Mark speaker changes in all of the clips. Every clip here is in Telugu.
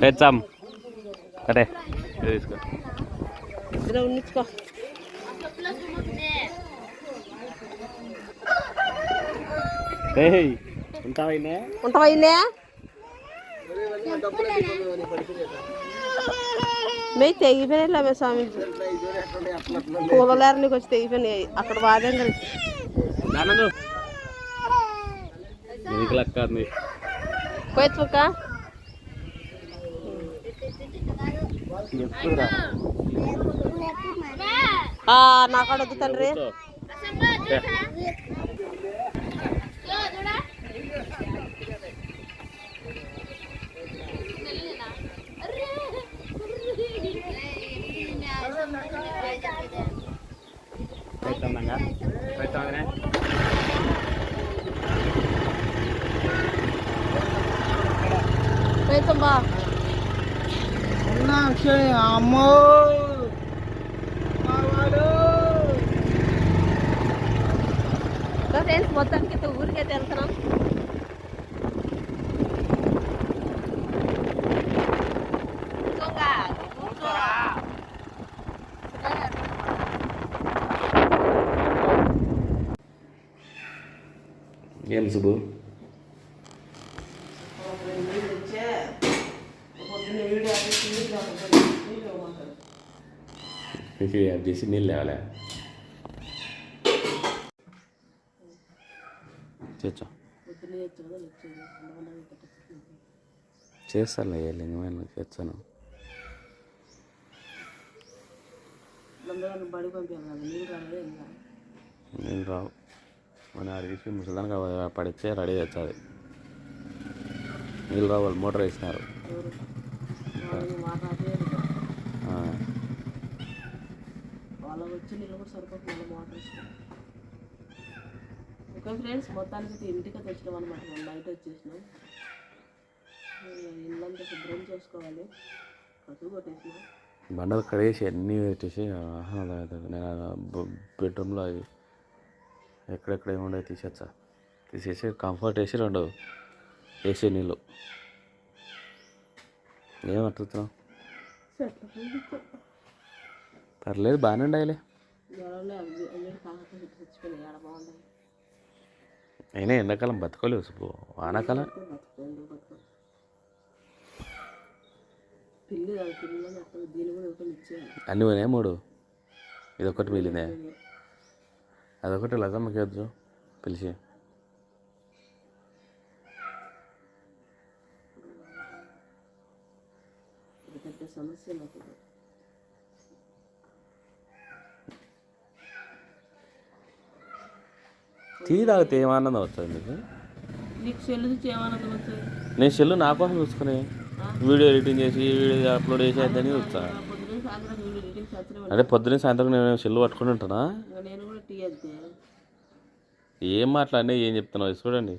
Speaker 1: తెచ్చాం ఇది తీసుకో
Speaker 2: ఉండించుకో
Speaker 1: ఉంటావైనా
Speaker 2: ఉంటావా ఇన్నే మే తెగిపోయినా మే స్వామి. పూలలేరనికి వచ్చి తెగిపోయినాయి అక్కడ వాదాం కలిసి.
Speaker 1: నానందు నీకు లెక్క ఉంది
Speaker 2: పోయొచ్చుక
Speaker 1: చెప్పురా
Speaker 2: నా కాడ వద్దు తండ్రి
Speaker 1: పెడతాంగా పెడతామనే
Speaker 2: పోయొచ్చాం బా
Speaker 3: అమ్మో
Speaker 2: ఫ్రెండ్స్ మొత్తానికి అయితే ఊరికైతే వెళ్తున్నాం కూర్చోంగా, కూర్చో.
Speaker 1: ఏం సుబ్బు యాడ్ చేసి నీళ్ళు లేవాలే చేచ్చా? చేస్తానులే లింగమైన చేస్తాను. నేను రావు. మన అడిగి ముసలానికి పడితే రెడీ చేస్తుంది. నీళ్ళు రావాలి మోటార్ వేసినారు
Speaker 2: ఎవరు వాళ్ళని మాట్లాడలేదు
Speaker 1: ఆ,
Speaker 2: వాళ్ళకి వచ్చి నీళ్ళు కూడా సరిపోతుంది వేసుకుని ఓకే ఫ్రెండ్స్ మొత్తానికి అయితే ఇంటికి అయితే వచ్చినాం అనమాట మనం బయట వచ్చేసినాం. ఇల్లంతా శుభ్రం చేసుకోవాలి. కసుగు కొట్టేసినాం.
Speaker 1: బండలు కడిగేసి అన్నీ పెట్టేసి బెడ్రూమ్లో అవి ఎక్కడెక్కడ ఏముండే తీసేచ్చా? తీసేసి కంఫర్ట్ వేసి రెండు వేసి నీళ్ళు. ఏం అట్టుతున్నావు పర్లేదు బాగానే ఉండాలి
Speaker 2: జ్వరంలో అవి అన్ని కాకపోతే చచ్చిపోయినాయి ఆడ బాగుంటాయి
Speaker 1: అయినా ఎండాకాలం బతకలేవు సుబ్బు. వానాకాలం.
Speaker 2: బతుకుతుంది బతుకు. పిల్లి కాదు పిల్లని అక్కడ దీని కూడా ఒకటి ఇచ్చేయాలి.
Speaker 1: అన్నీ పోయినాయి మూడు? ఇదొకటి మిగిలిందే? అదొకటి లగమ్మకి వద్దు పిలిచి.
Speaker 2: పెద్ద సమస్య నాకు
Speaker 1: టీ తాగితే ఏం ఆనందం వస్తుంది మీకు
Speaker 2: చూసి
Speaker 1: నేను సెల్లు నా కోసం చూసుకుని వీడియో ఎడిటింగ్ చేసి వీడియో అప్లోడ్ చూస్తా.
Speaker 2: వీళ్ళు రీడింగ్ సచ్చిన
Speaker 1: అంటే పొద్దున్నే సాయంత్రం నేను సెల్లు పట్టుకుని ఉంటానా? ఏం మాట్లాడినా ఏం చెప్తున్నావు చూడండి.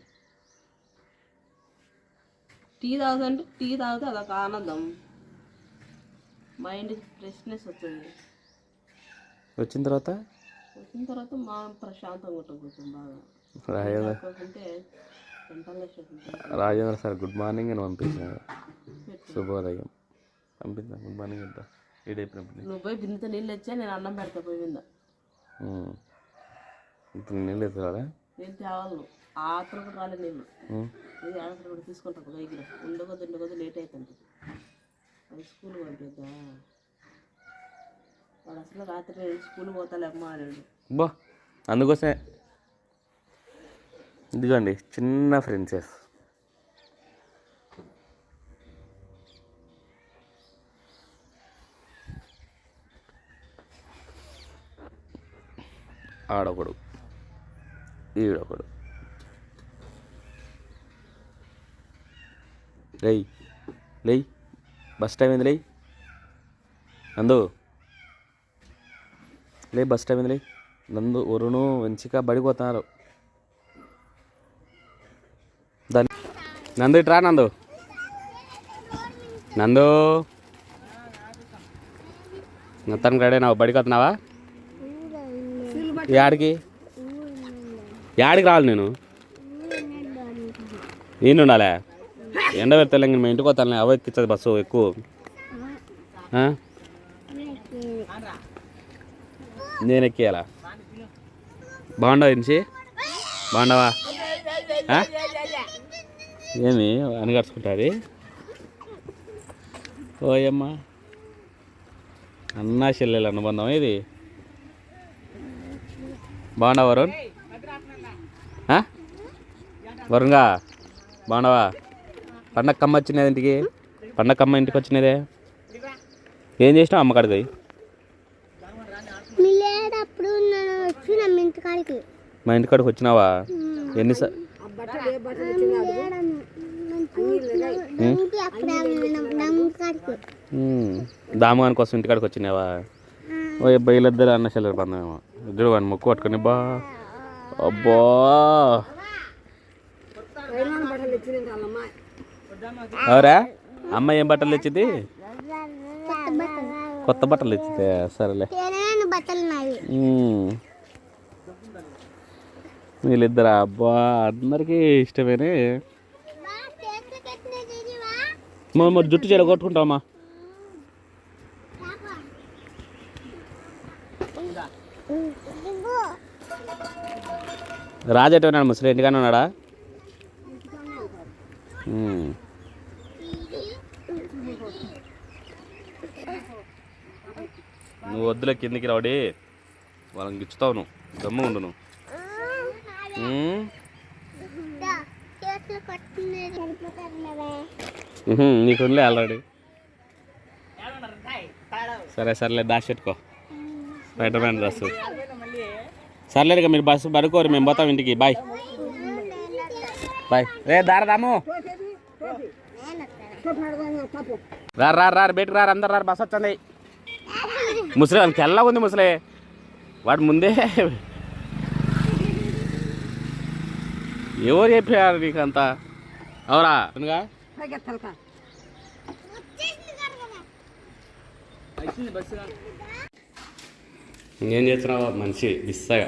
Speaker 2: టీ తాగుతుంటే టీ తాగితే అదొక ఆనందం. మైండ్ ఫ్రెష్నెస్ వస్తుంది.
Speaker 1: వచ్చిన తర్వాత?
Speaker 2: వచ్చిన తర్వాత మా ప్రశాంతంగా ఉంటుంది కొంచెం బాగా.
Speaker 1: Rajendra Rajendra sir good morning అని పంపించాను. శుభోదయం. పంపిద్దాం. గుడ్ మార్నింగ్ అంతా ఈడైపోయినప్పుడు
Speaker 2: నువ్వు పోయి బిందెతో నీళ్ళు వచ్చా నేను అన్నం పెడతా పోయి మీద
Speaker 1: ఉమ్. ఇప్పుడు నీళ్ళు ఎత్తురాడా
Speaker 2: నేను తేవాలి ఆత్ర కూడా రాలేదు నీళ్ళు. ఇది ఆడక్కడ కూడా తీసుకుంటా దగ్గర. ఉండకొద్దు ఉండకొద్దు లేట్ అవుతుంది. అది స్కూల్ పంపిద్దా? వాడు అసలు రాత్రి స్కూల్ పోతాలేమ్మా అన్నాడు
Speaker 1: బా అందుకోసమే. ఇదిగోండి చిన్న ఫ్రెండ్సెస్ ఆడొకడు ఈడొకడు. లే లే బస్ టైం ఏంది లేయ్? అందు లే బస్ టైం ఏంది లే నందు వరుణు వంచిక బడిపోతున్నారు దాని నందు ఇట్రా నందు. నందు. మొత్తానికి రెడీ అయినావు బడికి వస్తున్నావా యాడికి యాడికి రావాలి నేను. నేను ఉండాలే.
Speaker 4: ఎండ పెడతా మా ఇంటికి పోతాను అవ ఎక్కిస్తుంది బస్సు ఎక్కువ? నేను ఎక్కియాలా? బాగుండవా ఇన్సి? బాగుండవా? ఏమి అనగడుచుకుంటుంది ఓయమ్మా. అన్నా చెల్లెలు అనుబంధం ఇది? బాగున్నావా వరుణ్? వరుణ్గా బాగున్నావా పండగ కమ్మ వచ్చినది ఇంటికి? పండగ కమ్మ ఇంటికి వచ్చినదే? ఏం చేసినావు
Speaker 5: అమ్మకాడికి లేదప్పుడు నేను వచ్చిన మీ ఇంటికాడికి
Speaker 4: మా ఇంటి కాడికి వచ్చినావా? ఎన్ని సా-
Speaker 5: ఇంటి అప్పుడే నమ్మకాడికి
Speaker 4: ఉమ్, దామగాని కోసం ఇంటి కాడికి వచ్చినావా? ఓ బయలుద్దరు అన్న చెల్లెలు బంధమేమో ఇద్దరు వాడిని ముక్కు పట్టుకుని బా. అబ్బా. అవరా అమ్మ ఏం బట్టలు తెచ్చింది
Speaker 5: కొత్త బట్టలు.
Speaker 4: తెచ్చింది సరేలే.
Speaker 5: బట్టలు నావి.
Speaker 4: వీళ్ళిద్దరా అబ్బా అందరికీ ఇష్టమేనే. మా మరి జుట్టు చెడ కొట్టుకుంటామా రాజేట ఉన్నాడు ముసలి? ఇంటిగానే ఉన్నాడా? నువ్వు వద్దులే కిందికి రావడి వాళ్ళని గిచ్చుతావు నువ్వు. గమ్ము ఉండు నువ్వు. నీకుందిలే ఆల్రెడీ సరే సర్లే దాచి పెట్టుకో. స్పైడర్ మ్యాన్ డ్రెస్ ఇక మీరు బస్సు పడుకోరు మేము పోతాం ఇంటికి. బాయ్ బాయ్ రే దార దాము రారు రారు రారు బయటకు రారు అందరు రారు బస్ వచ్చింది. ముసలి వానికి తెల్లగా ఉంది ముసలి. వాడు ముందే ఎవరు చెప్పారు నీకు అంతా అవురా అవునుగా ఇంకేం చేస్తున్నావు మనిషి? మిస్సగా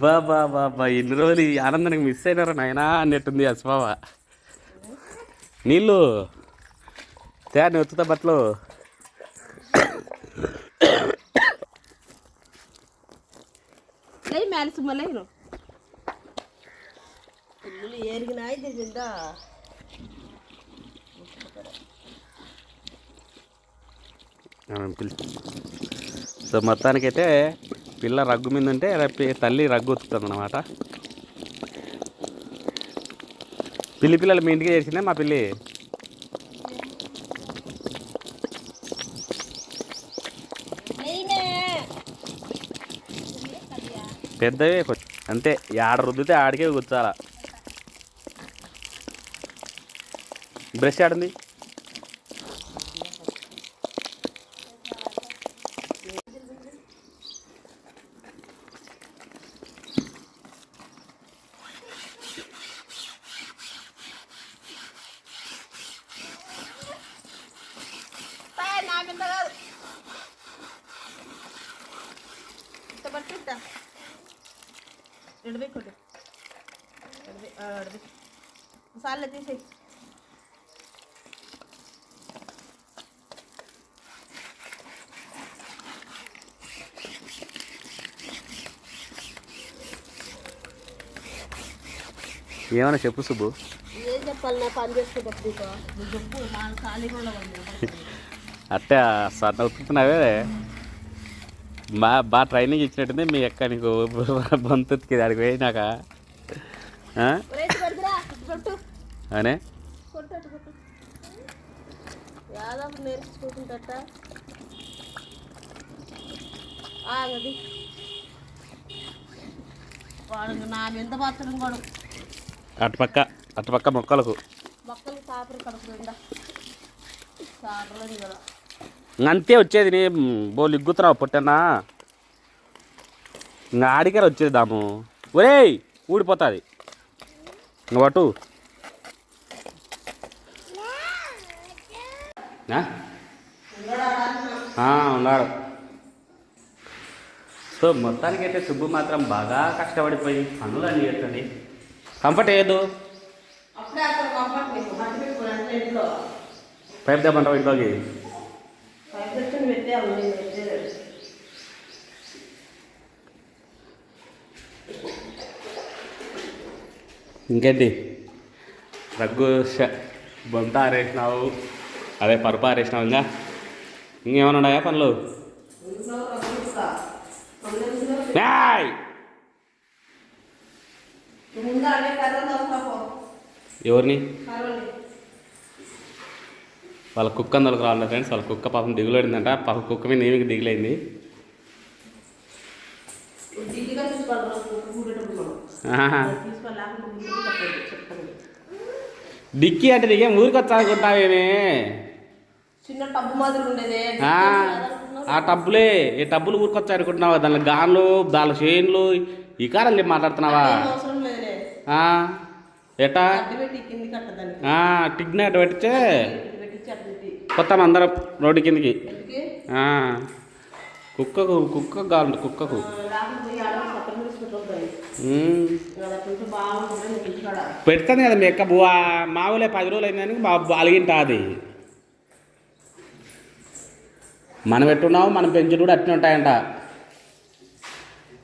Speaker 4: బా బా బా బా ఇన్ని రోజులు ఈ ఆనందానికి మిస్ అయినారు నాయనా అన్నట్టుంది అస్మావ నీళ్ళు తే నెత్తుతా బట్టలు.
Speaker 2: లై మేల సుమ్మలై నువ్వు ఇల్లు ఏరిగినాయి దిగిందా
Speaker 4: ఆమె పిల్ల. సో మొత్తానికైతే పిల్ల రగ్గు మీద ఉంటే రేపు తల్లి రగ్గు ఉతుకుతుంది అనమాట పిల్లి పిల్లలు మీ ఇంటికి చేసిందే మా పిల్లి. పెద్దవే అంతే ఆడ రుద్దితే ఆడికే కూర్చోాలా బ్రష్ ఆడింది
Speaker 2: సార్లే తీసేయి.
Speaker 4: ఏమైనా చెప్పు సుబ్బు.
Speaker 2: ఏం చెప్పాలి? నా పని చెప్పు ఖాళీగా ఉండవాలి
Speaker 4: అట్టే సన్న ఉతుకుతున్నావే బా బాగా ట్రైనింగ్ ఇచ్చినట్టుంది మీ అక్క నీకు బంతుకి దానికి పోయినాక. అనే?
Speaker 2: వాడు నా మాత్రం వాడు.
Speaker 4: అటుపక్క అటుపక్క మొక్కలకు.
Speaker 2: మొక్కలు కదా.
Speaker 4: అంతే వచ్చేది నీ బోలు ఇగ్గుతున్నావు పొట్టన్నా. ఇంకా ఆడికే వచ్చేది దాము. ఒరేయ్ ఊడిపోతుంది. ఆ, ఉన్నాడు. సో మొత్తానికైతే సుబ్బు మాత్రం బాగా కష్టపడిపోయి పనులు అన్నీ చేస్తుంది. కంఫర్ట్
Speaker 2: ఇంట్లో.
Speaker 4: పైప్ తెమ్మంటావు ఇంట్లోకి
Speaker 2: పైపు తెచ్చుని పెట్టాము నేను పెట్టలేదు
Speaker 4: ఇంకేంటి? రగ్గు బొంత ఆరేసినావు. అదే పరుపు ఆరేసినావు ఇంకా. ఇంకేమైనా ఉన్నాయా పనులు? ఎవరిని? వాళ్ళ కుక్క అందరికి రావాలి ఫ్రెండ్స్ వాళ్ళ కుక్క పాపం దిగులేడిందంట. పాపం కుక్క మీద ఏమి దిగులేంది. ఆహా. డిక్కీ అంటే నీకేం ఊరికి వచ్చానుకుంటావేమే
Speaker 2: చిన్న టబ్బు మాదిరి ఉండేది.
Speaker 4: ఆ, టబ్బులే ఈ టబ్బులు ఊరికొచ్చా అనుకుంటున్నావా? దానిలో గాన్లు దాని చేన్లు ఈ కారాలు మాట్లాడుతున్నావా? ఆ, టిగ్న అటు పెట్టితే
Speaker 2: ఇటు పెట్టించి అడ్డు పెట్టి
Speaker 4: కొత్తాం అందరం రోడ్డు కిందకి. కుక్కకు కుక్క కావాలి కుక్కకు. పెడతాను కదా మీ అక్క బువ్వ మామూలే పది రోజులు అయిందని మా అలిగింటా అది. మనం ఎట్టున్నావు? మనం పెంచుడు కూడా అట్నే ఉంటాయంట.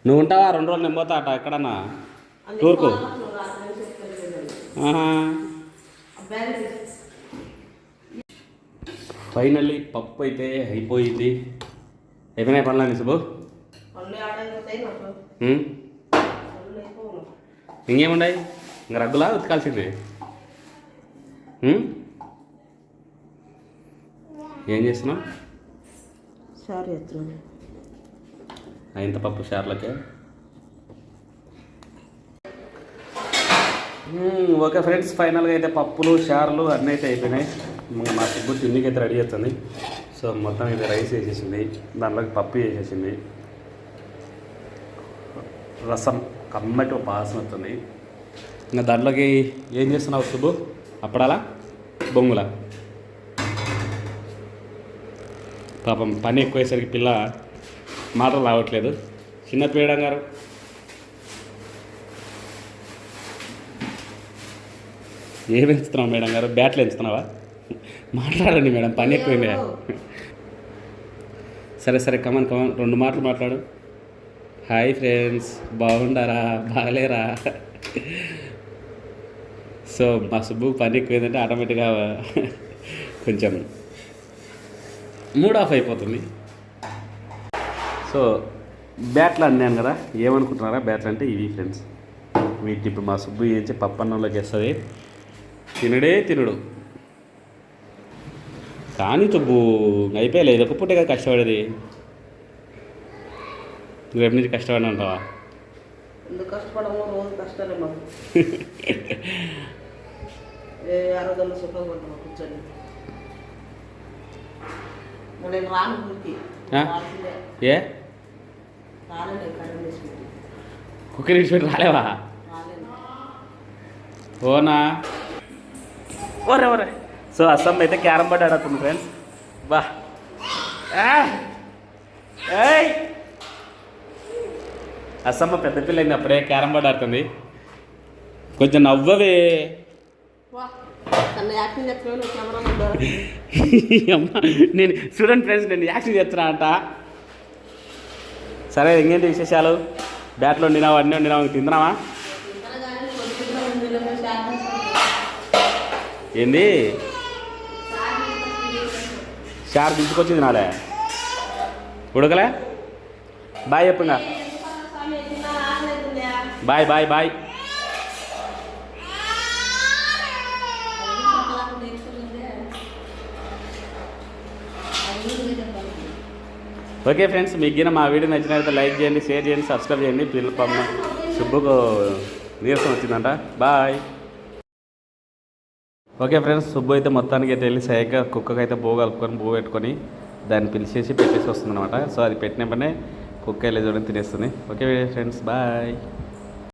Speaker 4: నువ్వు ఉంటావా? రెండు రోజులు నేను పోతా అట ఎక్కడన్నా టూర్కు.
Speaker 2: అబ్బాయి
Speaker 4: ఫైనల్లీ పప్పు అయితే అయిపోయింది. అయిపోయినాయి పనులు సుబ్బు ఇంకేముండాయి? ఇంక రగ్గులా ఉతకాల్సింది? ఏం చేస్తున్నావు?
Speaker 2: సారీ
Speaker 4: ఇంత పప్పు షార్లకే? ఓకే ఫ్రెండ్స్ ఫైనల్గా అయితే పప్పులు షార్లు అన్నీ అయితే అయిపోయినాయి. ఇంకా మా సిగ్గు తిండికి అయితే రెడీ అవుతుంది సో మొత్తం ఇది రైస్ వేసేసింది. దాంట్లోకి పప్పు వేసేసింది. రసం. కమ్మటి ఒక వాసన వస్తుంది. ఇంకా దాంట్లోకి ఏం చేస్తున్నావు సుబ్బు? అప్పడాలా? బొంగుల? పాపం పని ఎక్కువయ్యేసరికి పిల్ల మాటలు రావట్లేదు. చిన్న పీడం గారు. ఏం ఎంచుతున్నావు మేడం గారు? బ్యాట్లు ఎంచుతున్నావా? మాట్లాడండి మేడం పని ఎక్కువైంది. సరే సరే కమన్ కమన్ రెండు మాటలు మాట్లాడు. హాయ్ ఫ్రెండ్స్ బాగుండారా? బాగలేరా సో మా సుబ్బు పని ఎక్కువైందంటే ఆటోమేటిక్గా కొంచెం మూడ్ ఆఫ్ అయిపోతుంది. సో బ్యాట్లు అన్నాను కదా ఏమనుకుంటున్నారా బ్యాట్లు అంటే ఇవి ఫ్రెండ్స్. వీటిని ఇప్పుడు మా సుబ్బు ఏంచి పప్పన్నంలోకి వేస్తుంది తినడే తినడు. కానీ సుబ్బు అయిపోయలేదు ఒక పూటే కదా రేపు నుంచి కష్టపడి అంటావా
Speaker 2: ఎందుకు కష్టపడము రోజు కష్టాలే మాకు. ఏ ఆరోగ్యంలో సుఖం కొంటాము కూర్చొని. మరి నేను రాను ఊరికి.
Speaker 4: ఆ?
Speaker 2: రావాల్సిందే
Speaker 4: ఏ?
Speaker 2: రాలేను కరెంట్ తీసుకుంటే
Speaker 4: కుక్కర్ ఇచ్చిపెట్టి రాలేవా? ఓనా? ఒరే ఒరే సో అస్సాం అయితే క్యారమ్ బోర్డ్ ఆడుతుంది ఫ్రెండ్స్. బా! ఏయ్! అస్సమ్మ పెద్ద పిల్ల అయింది అప్పుడే క్యారమ్ బోర్డ్ ఆడుతుంది. కొంచెం నవ్వవే. నేను స్టూడెంట్ ఫ్రెండ్స్ నేను యాక్షన్ చేస్తున్నా అంట. సరే ఇంకేంటి విశేషాలు? బ్యాట్లో వండినావు అన్నీ వండినావు తిందామా ఏంది? షార్ దించుకొచ్చింది నాలే ఉడకలే? Bye చెప్పుగా bye bye bye okay friends మీకు గిన మా వీడియో నచ్చినట్లయితే లైక్ చేయండి షేర్ చేయండి సబ్స్క్రైబ్ చేయండి. పిల్లలు పమ్మ సుబ్బుకు నీరసం వచ్చిందంట. బాయ్ ఓకే ఫ్రెండ్స్ సుబ్బు అయితే మొత్తానికి అయితే వెళ్ళి సరిగ్గా కుక్కకి అయితే బో కలుపుకొని బో పెట్టుకొని దాన్ని పిలిచేసి పెట్టేసి వస్తుందనమాట సో అది పెట్టిన పనే కుక్క వెళ్ళి చూడని తినేస్తుంది. Okay friends bye